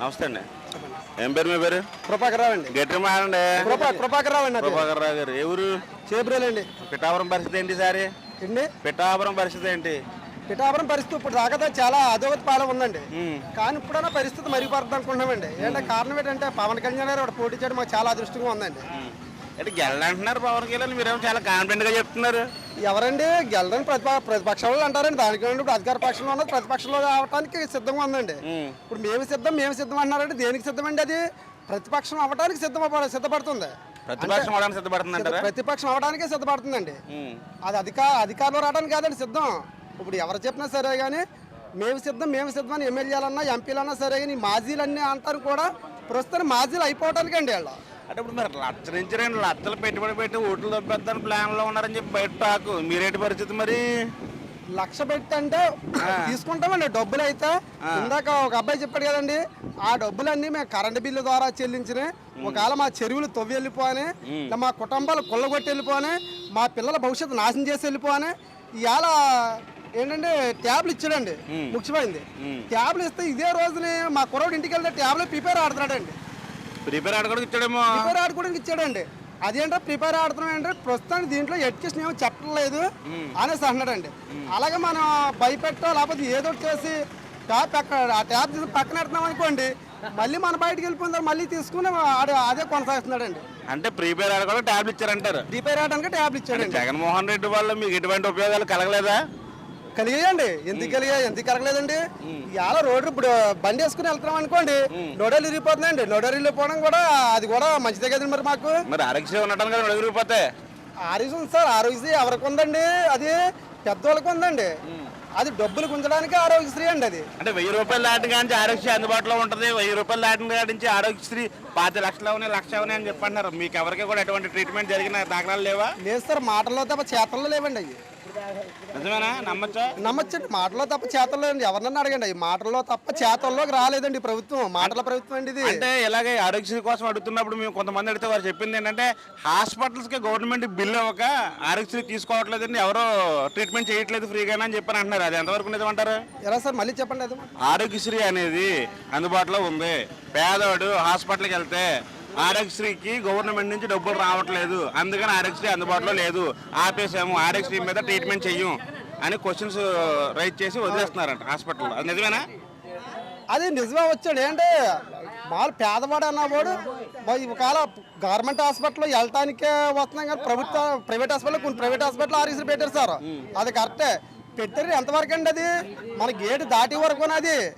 నమస్తే అండి. ఏం పేరు మీ పేరు? అండి. గట్టి మాడండి కృపా కృపాకర్ రావు అండి అది ప్రభాకర్ రావు గారు ఎవరు చేబ్రేలండి పిఠాపురం పరిస్థితి ఏంటి సారి? అండి పిఠాపురం పరిస్థితి ఏంటి? పిఠాపురం పరిస్థితి ఇప్పుడు దాకా చాలా అధోగతి పాలన ఉందండి. కానీ ఇప్పుడైనా పరిస్థితి మెరుగుపడుతుంది అనుకుంటున్నామండి. ఏంటంటే కారణం ఏంటంటే పవన్ కళ్యాణ్ గారు పోటీ చేయడం మాకు చాలా అదృష్టంగా ఉందండి. అంటే గెలంటున్నారు పవన్ కళ్యాణ్? మీరేమో చాలా కాన్ఫిడెంట్గా చెప్తున్నారు. ఎవరండి? గెలదని ప్రతిప ప్రతిపక్షంలో అంటారండి. దానికి ఇప్పుడు అధికార పక్షంలో ఉన్నది. ప్రతిపక్షంలో రావడానికి సిద్ధంగా ఉందండి. ఇప్పుడు మేము సిద్ధం మేము సిద్ధం అంటున్నారంటే దేనికి సిద్ధమండి అది? ప్రతిపక్షం అవ్వడానికి సిద్ధం సిద్ధపడుతుంది. ప్రతిపక్షం అవడానికి ప్రతిపక్షం సిద్ధపడుతుందండి. అది అధికా అధికారంలో రావడానికి కాదండి సిద్ధం. ఇప్పుడు ఎవరు చెప్పినా సరే కానీ మేము సిద్ధం మేము సిద్ధం అని ఎమ్మెల్యేలన్నా ఎంపీలన్నా సరే కానీ మాజీలన్నీ అంటారు కూడా ప్రస్తుతం మాజీలు అయిపోవటానికి అండి వాళ్ళు. అంటే ఇప్పుడు మరి లక్ష నుంచి రెండు లక్షలు పెట్టుబడి పెట్టి ఓట్లు తప్పేద్దని ప్లాన్లో ఉన్నారని చెప్పి బయట టాకు మీరేంటి పరిస్థితి మరి? లక్ష పెట్టి అంటే తీసుకుంటామండి డబ్బులు అయితే. ఇందాక ఒక అబ్బాయి చెప్పాడు కదండి ఆ డబ్బులన్నీ మేము కరెంటు బిల్లు ద్వారా చెల్లించిన ఒకవేళ మా చెరువులు తవ్వి వెళ్ళిపోని మా కుటుంబాలు కొల్లగొట్టి వెళ్ళిపోని మా పిల్లల భవిష్యత్తు నాశనం చేసి వెళ్ళిపోని ఇవాళ ఏంటంటే ట్యాబ్లు ఇచ్చాడండి. ముఖ్యమైనది ట్యాబ్లు ఇస్తే ఇదే రోజుని మా కుర్రోడు ఇంటికి వెళ్తే ట్యాబ్లో ప్రిపేర్ ఆడుతున్నాడండి. ప్రిపేర్ ఆడుకోవడానికి ఇచ్చాడేమో. ప్రిపేర్ ఆడుకోవడానికి ఇచ్చాడండి. అదేంటో ప్రిపేర్ ఆడుతున్నాం అంటే ప్రస్తుతానికి దీంట్లో ఎడ్యుకేషన్ ఏమో చెప్పలేదు అనేసి అన్నాడండి అలాగే మనం భయపెట్టో లేకపోతే ఏదో చేసి ట్యాప్ ఎక్కడ ఆ ట్యాప్ తీసి పక్కన పెడుతున్నాం అనుకోండి మళ్ళీ మన బయటికి వెళ్ళిపోయిన తర్వాత మళ్ళీ తీసుకుని ఆడు అదే కొనసాగిస్తున్నాడండి. అంటే ప్రిపేర్ ఆడుకోవడానికి ట్యాబ్లు ఇచ్చారంటారు. ప్రిపేర్ ఆడడానికి ట్యాబ్లు ఇచ్చాడండి. జగన్మోహన్ రెడ్డి వల్ల మీకు ఎటువంటి ఉపయోగాలు కలగలేదా? కలిగాయండి. ఎందుకు కలిగాయి? ఎందుకు కలగలేదండి? ఇవాళ రోడ్డు ఇప్పుడు బండి వేసుకుని వెళ్తున్నాం అనుకోండి నోడలు ఇరిగిపోతుందండి నోడలు ఇరిగిపోవడం కూడా అది కూడా మంచిదే కదండి మరి మాకు. మరి ఆరోగ్యం ఉండటం కదా నలుగురిపోతే ఆరోగ్యం ఉంది సార్. ఆరోగ్యశ్రీ ఎవరికి ఉందండి? అది పెద్దోళ్ళకి ఉందండి. అది డబ్బులు గుంజడానికి ఆరోగ్యశ్రీ అండి అది. అంటే వెయ్యి రూపాయలు దాటిన కానీ ఆరోగ్యశ్రీ అందుబాటులో ఉంటుంది. వెయ్యి రూపాయలు దాటిన నుంచి ఆరోగ్యశ్రీ పాతి లక్షలు అవునాయి లక్ష అవునాయి అని చెప్పంటున్నారు. మీకు ఎవరికి కూడా ఎటువంటి ట్రీట్మెంట్ జరిగిన దాఖలాలు లేవా? లేదు సార్ మాటల్లో తప్ప చేతల్లో లేవండి అవి. నిజమేనా? నమ్మచ్చా? నమ్మచ్చండి మాటల్లో తప్ప చేతల్లో లేవండి. ఎవరన్నా అడగండి అవి. మాటల్లో తప్ప చేతల్లోకి రాలేదండి ప్రభుత్వం. మాటల ప్రభుత్వం అండి ఇది. అంటే ఇలాగే ఆరోగ్యశ్రీ కోసం అడుగుతున్నప్పుడు మేము కొంతమంది అడిగితే వారు చెప్పింది ఏంటంటే హాస్పిటల్స్కి గవర్నమెంట్ బిల్ ఇవ్వక ఆరోగ్యశ్రీ తీసుకోవట్లేదండి. ఎవరో ట్రీట్మెంట్ చేయట్లేదు ఫ్రీగానే అని చెప్పని అంటున్నారు. అది ఎంతవరకు నిజమంటారు ఎలా సార్? మళ్ళీ చెప్పండి అది. ఆరోగ్యశ్రీ అనేది అందుబాటులో ఉంది. పేదవాడు హాస్పిటల్కి వెళ్తే ఆరోగ్యశ్రీకి గవర్నమెంట్ నుంచి డబ్బులు రావట్లేదు. అందుకని ఆరోగ్యశ్రీ అందుబాటులో లేదు. ఆపేసాము. ఆరోగ్యశ్రీ మీద ట్రీట్మెంట్ చెయ్యం అని క్వశ్చన్స్ రైట్ చేసి వదిలేస్తున్నారంట హాస్పిటల్లో. అది నిజమేనా? అది నిజమే వచ్చాడు. ఏంటి? మామూలు పేదవాడు అన్నవాడు ఒకవేళ గవర్నమెంట్ హాస్పిటల్లో వెళ్ళటానికే వస్తున్నాం కానీ ప్రభుత్వ ప్రైవేట్ హాస్పిటల్ కొన్ని ప్రైవేట్ హాస్పిటల్ ఆర్ఎస్లు పెట్టారు సార్. అది కరెక్టే. పెట్టారు ఎంతవరకు అండి అది? మన గేటు దాటి వరకు అది.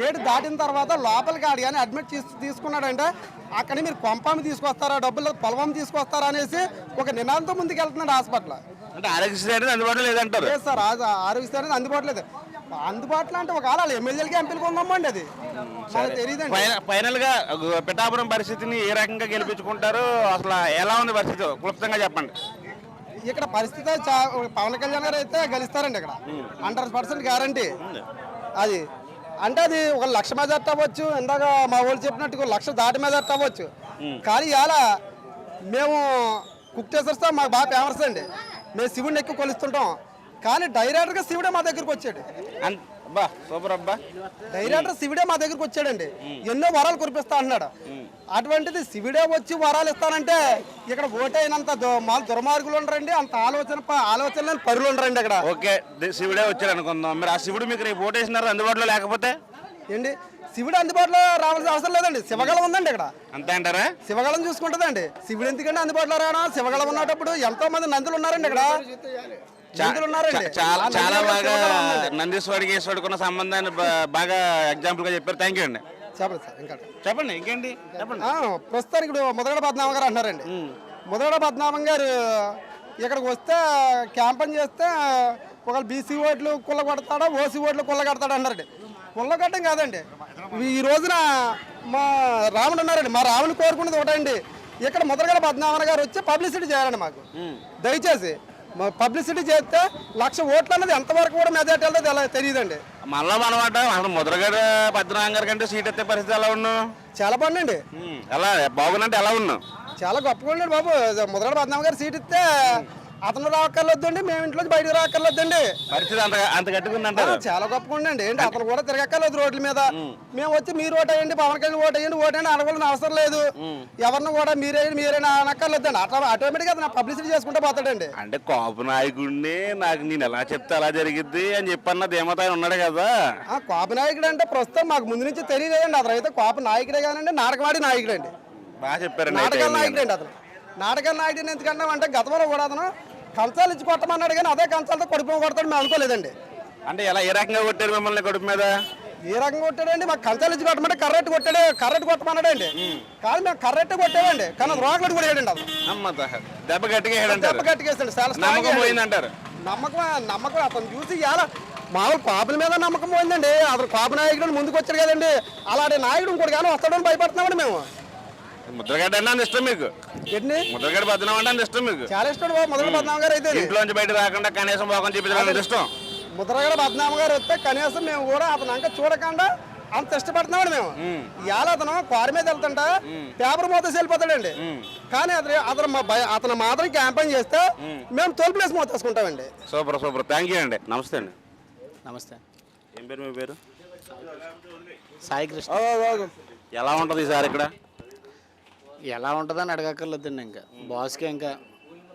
గేటు దాటిన తర్వాత లోపలికి ఆడి కానీ అడ్మిట్ తీసు తీసుకున్నాడంటే. అక్కడ మీరు కొంపామి తీసుకొస్తారా? డబ్బులు పొలవం తీసుకొస్తారా అనేసి ఒక నినాదంతో ముందుకు వెళ్తున్నాడు హాస్పిటల్. అంటే ఆరోగ్యశ్రీ అనేది అందుబాటులో లేదంటారు. లేదు సార్ ఆ- ఆరోగ్య అనేది అందుబాటులో లేదు. అందుబాటులో అంటే ఒకవేళ ఎమ్మెల్యేలకి ఎంపీలకి ఉందమ్మండి అది. తెలియదండి ఫైన- ఫైనల్గా పిఠాపురం పరిస్థితిని ఏ రకంగా గెలిపించుకుంటారు? అసలు ఎలా ఉంది పరిస్థితి? క్లుప్తంగా చెప్పండి. ఇక్కడ పరిస్థితి పవన్ కళ్యాణ్ గారు అయితే గెలుస్తారండి ఇక్కడ. Hundred percent guarantee. అది. అంటే అది ఒక లక్ష మెజార్టీ అవ్వచ్చు. ఇందాక మా వాళ్ళు చెప్పినట్టు లక్ష దాటి మెజార్టీ అవ్వచ్చు. కానీ ఇవాళ మేము కుక్ చేసేస్తాం మాకు బాగా ఫేమస్ అండి. మేము శివుడిని ఎక్కువ కొలుస్తుంటాం. కానీ డైరెక్టర్గా శివుడే మా దగ్గరికి వచ్చాడు. అబ్బా సూపర్ అబ్బా. డైరెక్టర్ శివుడే మా దగ్గరికి వచ్చాడండి. ఎన్నో వరాలు కురిపిస్తా అన్నాడు. అటువంటిది శివుడే వచ్చి వరాలు ఇస్తానంటే ఇక్కడ ఓటైనంత మాలు దుర్మార్గులు ఉండరండి అంత ఆలోచన ఆలోచన పరులు ఉండరండి ఇక్కడ. ఓకే శివుడే వచ్చాడు అనుకుందాం. మరి ఆ శివుడు మీకు రేపు ఓటేసినారు అందుబాటులో లేకపోతే? ఏంటి శివుడు అందుబాటులో రావాల్సిన అవసరం లేదండి. శివగలం ఉందండి ఇక్కడ. అంతే అంటారా? శివగలం చూసుకుంటుందండి. శివుడు ఎందుకంటే అందుబాటులో రావడం? శివగలం ఉన్నప్పుడు ఎంతో మంది నందులు ఉన్నారండి ఇక్కడ. చాలా చాలా బాగా ఈశ్వరుడికి ఉన్న సంబంధాన్ని బాగా ఎగ్జాంపుల్గా చెప్పారు. థ్యాంక్ యూ అండి. చెప్పండి సార్ ఇంకా. చెప్పండి ఇంకేంటి? చెప్పండి. ప్రస్తుతానికి ఇప్పుడు ముదగడ పద్మనాభం గారు అంటున్నారండి ముదగడ పద్మనాభం గారు ఇక్కడికి వస్తే క్యాంపెయిన్ చేస్తే ఒకళ్ళు బీసీ ఓట్లు కుల్ల కొడతాడా ఓసీ ఓట్లు కుల్ల కడతాడా అన్నారండి. కుల్ల కట్టడం కాదండి. ఈ రోజున మా రాముడు ఉన్నారండి మా రాముని కోరుకునేది ఒకటండి. ఇక్కడ ముదరగడ పద్మనాభన్ గారు వచ్చి పబ్లిసిటీ చేయాలండి మాకు. దయచేసి పబ్లిసిటీ చేస్తే లక్ష ఓట్లు అన్నది ఎంతవరకు కూడా మెజార్టీ వెళ్తే తెల- తెలియదండి మళ్ళా మనమాట అసలు ముద్రగడ పద్మనాభం గారి కంటే సీట్ ఎత్తే పరిస్థితి ఎలా ఉన్నావు చాలా బాగుందండి. ఎలా బాగుందంటే ఎలా ఉన్నావు చాలా గొప్పగా ఉన్నాడు బాబు. ముదరగడ పద్మనాభం గారు సీట్ ఇస్తే అతను రాక్కర్లేదండి మేము ఇంట్లో బయటకు పరిస్థితి అంత చాలా గొప్పగా ఉండండి ఏంటి అతను కూడా తిరగక్కర్లేదు రోడ్ల మీద. మేము. వచ్చి మీరు ఓట్ వేయండి పవన్ కళ్యాణ్ ఓట్ వేయండి ఓట్ వేయండి అనవలసిన అవసరం లేదు. ఎవరిని కూడా మీరే మీరే అనక్కర్లేదండి. అట్లా ఆటోమేటిక్గా అతను పబ్లిసిటీ చేసుకుంటూ పోతాడండి. అంటే కాపు నాయకుడిని నాకు నేను ఎలా చెప్తే అలా జరిగిద్ది అని చెప్పన్న ధీమత ఆయన ఉన్నాడు కదా. ఆ కోప నాయకుడు అంటే ప్రస్తుతం మాకు ముందు నుంచి తెలియలేదండి అతను. అయితే కోప నాయకుడే కానండి నాటకవాడి నాయకుడు అండి బాగా చెప్పారండి అయితే నాటకాల నాయకుడు అండి అతను. నాటకాల నాయకుడిని ఎందుకంటే అంటే గతంలో కూడా అతను కంచాలు ఇచ్చి కొట్టమన్నాడు కానీ అదే కంచాలతో కొడుపు కొడతాడు మేము అనుకోలేదండి. అంటే ఎలా ఏ రకంగా కొట్టారు మిమ్మల్ని కడుపు మీద? ఏ రకంగా కొట్టాడండి? మాకు కంచాలు ఇచ్చి కొట్టమంటే కర్రెట్ కొట్టాడు కర్రెట్ కొట్టమన్నాడు అండి కాదు మేము కర్రెట్ కొట్టాడండి కానీ అతను అమ్మ త- దెబ్బ గట్టిగా దెబ్బ చాలా నమ్మకం అండి. పోయిందంటారు. నమ్మకం నమ్మకం అతను చూసి ఎలా మామూలు కాపుల మీద నమ్మకం పోయిందండి. అతను కాపు నాయకుడు ముందుకు వచ్చాడు కదండి. అలాంటి నాయకుడు ఇంకోటి కానీ వస్తాడని భయపడుతున్నామండి మేము. ముద్రగడ్డ అంటే ఇష్టం మీకు? ముద్రగడ్డ బద్దనం అంటే అంత ఇష్టం మీకు? చాలా ఇష్టం బాబు మొదటి పద్నామ గారు అయితే ఇంట్లో నుంచి బయట రాకుండా కనీసం పోకని చూపించడం అంత ఇష్టం. ముద్రగడ పద్నామ గారు వస్తే కనీసం మేము కూడా అతను అంక చూడకుండా అంత ఇష్టపడుతున్నామండి మేము. ఇవాళ అతను కారు మీద వెళ్తుంటా పేపర్ మోతేసి వెళ్ళిపోతాడండి. కానీ అతను అతను మా భయ- అతను మాత్రం క్యాంపెయిన్ చేస్తే మేము తోలుపులేసి మోతేసుకుంటామండి. Super super. థ్యాంక్ యూ అండి. నమస్తే అండి. నమస్తే. ఏం పేరు మీ పేరు? సాయి కృష్ణ. ఎలా ఉంటుంది ఈసారి ఇక్కడ? ఎలా ఉంటుందని అడగక్కర్లేదండి ఇంకా. బాస్కి ఇంకా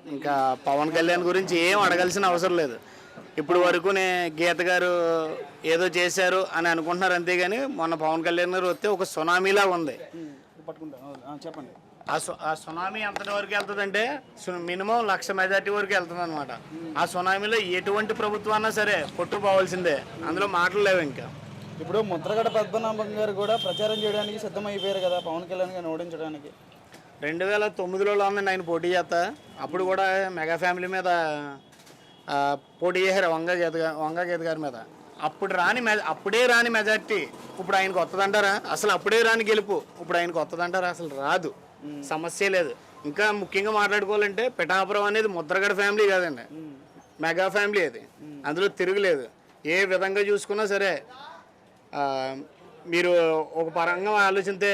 ఇంకా పవన్ కళ్యాణ్ గురించి ఏం అడగాల్సిన అవసరం లేదు. ఇప్పుడు వరకునే గీత గారు ఏదో చేశారు అని అనుకుంటున్నారు అంతేగాని మొన్న పవన్ కళ్యాణ్ గారు వస్తే ఒక సునామీలా ఉంది. చెప్పండి ఆ సు- ఆ సునామీ ఎంతటి వరకు వెళ్తుందంటే మినిమం లక్ష మెజార్టీ వరకు వెళ్తుంది అనమాట ఆ సునామీలో ఎటువంటి ప్రభుత్వం అన్నా సరే కొట్టుపోవాల్సిందే అందులో మాటలు లేవు ఇంకా. ఇప్పుడు ముద్రగడ పద్మనాభం గారు కూడా ప్రచారం చేయడానికి సిద్ధమైపోయారు కదా పవన్ కళ్యాణ్ గారిని ఓడించడానికి. రెండు వేల తొమ్మిదిలో ఉందండి ఆయన పోటీ చేస్తా. అప్పుడు కూడా మెగా ఫ్యామిలీ మీద పోటీ చేశారు వంగ గీత వంగ గీత గారి మీద. అప్పుడు రాని అప్పుడే రాని మెజార్టీ ఇప్పుడు ఆయనకు వస్తుందంటారా అసలు అప్పుడే రాని గెలుపు ఇప్పుడు ఆయనకు వస్తుందంటారా అసలు రాదు. సమస్య లేదు. ఇంకా ముఖ్యంగా మాట్లాడుకోవాలంటే పిఠాపురం అనేది ముద్రగడ ఫ్యామిలీ కాదండి. మెగా ఫ్యామిలీ అది. అందులో తిరుగులేదు. ఏ విధంగా చూసుకున్నా సరే మీరు ఒక పరంగా ఆలోచిస్తే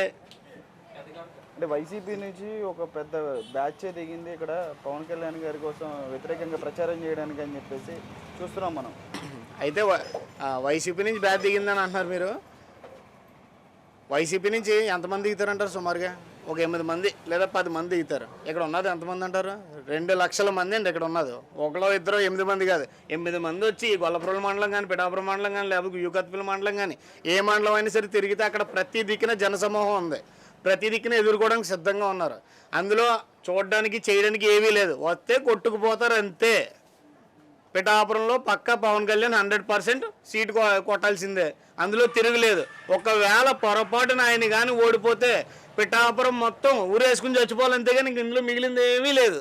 అంటే వైసీపీ నుంచి ఒక పెద్ద బ్యాచ్ దిగింది ఇక్కడ పవన్ కళ్యాణ్ గారి కోసం వ్యతిరేకంగా ప్రచారం చేయడానికి అని చెప్పేసి చూస్తున్నాం మనం. అయితే వైసీపీ నుంచి బ్యాచ్ దిగిందని అంటున్నారు మీరు? వైసీపీ నుంచి ఎంతమంది దిగుతారంటారు సుమారుగా? ఒక ఎనిమిది మంది లేదా పది మంది దిగుతారు. ఇక్కడ ఉన్నది ఎంతమంది అంటారు? రెండు లక్షల మంది అండి ఇక్కడ ఉన్నది. ఒకలో ఇద్దరు ఎనిమిది మంది కాదు. ఎనిమిది మంది వచ్చి గొల్లపురం మండలం కానీ పిఠాపురం మండలం కానీ లేకపోతే యూకత్పల్లి మండలం కానీ ఏ మండలం అయినా సరే తిరిగితే అక్కడ ప్రతి దిక్కున జనసమూహం ఉంది. ప్రతి దిక్కున ఎదుర్కోవడానికి సిద్ధంగా ఉన్నారు. అందులో చూడడానికి చేయడానికి ఏమీ లేదు. వస్తే కొట్టుకుపోతారు అంతే. పిఠాపురంలో పక్క Pawan Kalyan hundred percent seat కొట్టాల్సిందే. అందులో తిరగలేదు. ఒకవేళ పొరపాటున ఆయన కానీ ఓడిపోతే పిఠాపురం మొత్తం ఊరేసుకుని చచ్చిపోవాలి అంతేగాని ఇంక ఇందులో మిగిలింది ఏమీ లేదు.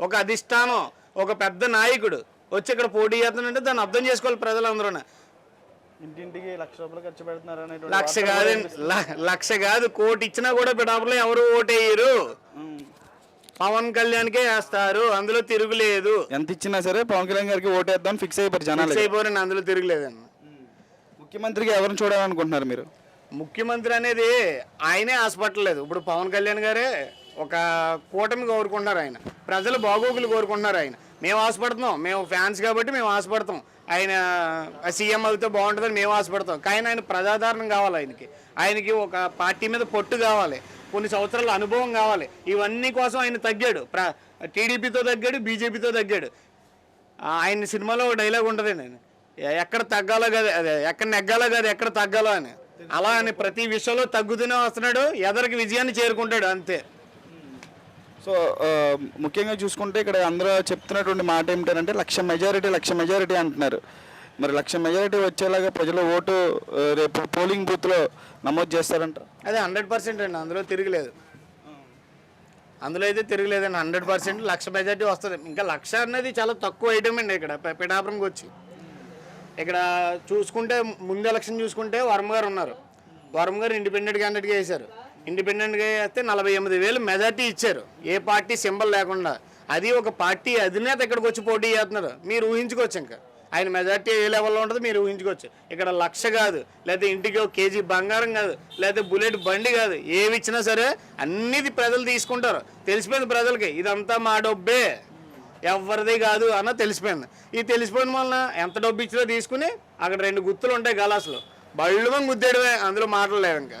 ఒక అధిష్టానం ఒక పెద్ద నాయకుడు వచ్చి ఇక్కడ పోటీ చేస్తానంటే దాన్ని అర్థం చేసుకోవాలి ప్రజలందరూ ఇంటింటికి లక్ష రూపాయలు ఖర్చు పెడుతున్నారు అనేటువంటి లక్ష కాదు లక్ష కాదు కోటి ఇచ్చినా కూడా పిఠాపురంలో ఎవరు ఓటేయరు. పవన్ కళ్యాణ్కే వేస్తారు అందులో తిరుగులేదు. ఎంత ఇచ్చినా సరే పవన్ కళ్యాణ్ గారికి ఓటేద్దాం ఫిక్స్ అయిపోయారు జనాలు. ఫిక్స్ అయిపోరండి అందులో తిరుగులేదండి. ముఖ్యమంత్రికి ఎవరిని చూడాలనుకుంటున్నారు మీరు? ముఖ్యమంత్రి అనేది ఆయనే ఆశపట్టలేదు ఇప్పుడు పవన్ కళ్యాణ్ గారే ఒక కూటమి కోరుకుంటున్నారు ఆయన. ప్రజలు బాగోగులు కోరుకుంటున్నారు ఆయన. మేము ఆశపడుతున్నాం మేము ఫ్యాన్స్ కాబట్టి మేము ఆశపడతాం ఆయన సీఎం అవుతే బాగుంటుందని మేము ఆశపడతాం. కానీ ఆయన ప్రజాదరణ కావాలి ఆయనకి. ఆయనకి ఒక పార్టీ మీద పొట్టు కావాలి. కొన్ని సంవత్సరాల అనుభవం కావాలి. ఇవన్నీ కోసం ఆయన తగ్గాడు. ప్ర టీడీపీతో తగ్గాడు బీజేపీతో తగ్గాడు. ఆయన సినిమాలో ఒక డైలాగ్ ఉంటుంది నేను ఎక్కడ తగ్గాలో కాదు అదే ఎక్కడ నెగ్గాలో కాదు ఎక్కడ తగ్గాలో అని. అలా అని ప్రతి విషయంలో తగ్గుతూనే వస్తున్నాడు. ఎదరికి విజయాన్ని చేరుకుంటాడు అంతే. సో ముఖ్యంగా చూసుకుంటే ఇక్కడ అందరూ చెప్తున్నటువంటి మాట ఏమిటంటే లక్ష మెజారిటీ లక్ష మెజారిటీ అంటున్నారు. మరి లక్ష మెజారిటీ వచ్చేలాగా ప్రజలు ఓటు రేపు పోలింగ్ బూత్లో నమోదు చేస్తారంట? అదే హండ్రెడ్ పర్సెంట్ అండి అందులో తిరగలేదు. అందులో అయితే తిరగలేదండి హండ్రెడ్ పర్సెంట్ లక్ష మెజారిటీ వస్తుంది. ఇంకా లక్ష అనేది చాలా తక్కువ ఐటమ్ అండి ఇక్కడ పిఠాపురంకి వచ్చి. ఇక్కడ చూసుకుంటే ముందు ఎలక్షన్ చూసుకుంటే వర్మ గారు ఉన్నారు. వర్మ గారు ఇండిపెండెంట్ క్యాండిడేట్గా వేశారు. ఇండిపెండెంట్గా వేస్తే నలభై ఎనిమిది వేలు మెజార్టీ ఇచ్చారు. ఏ పార్టీ సింబల్ లేకుండా. అది ఒక పార్టీ అధినేత ఇక్కడికి వచ్చి పోటీ చేస్తున్నారు. మీరు ఊహించుకోవచ్చు ఇంకా. ఆయన మెజార్టీ ఏ లెవెల్లో ఉంటుంది మీరు ఊహించుకోవచ్చు. ఇక్కడ లక్ష కాదు లేకపోతే ఇంటికి ఒక కేజీ బంగారం కాదు లేకపోతే బుల్లెట్ బండి కాదు ఏవి ఇచ్చినా సరే అన్నిది ప్రజలు తీసుకుంటారు. తెలిసిపోయింది ప్రజలకి ఇదంతా మా డబ్బే. ఎవరిది కాదు అన్న తెలిసిపోయింది. ఈ తెలిసిపోయిన వలన ఎంత డబ్బు ఇచ్చినా తీసుకుని అక్కడ రెండు గుత్తులు ఉంటాయి గలాసులు. బళ్ళు గుద్దేయడమే అందులో మాటలు లేవు ఇంకా.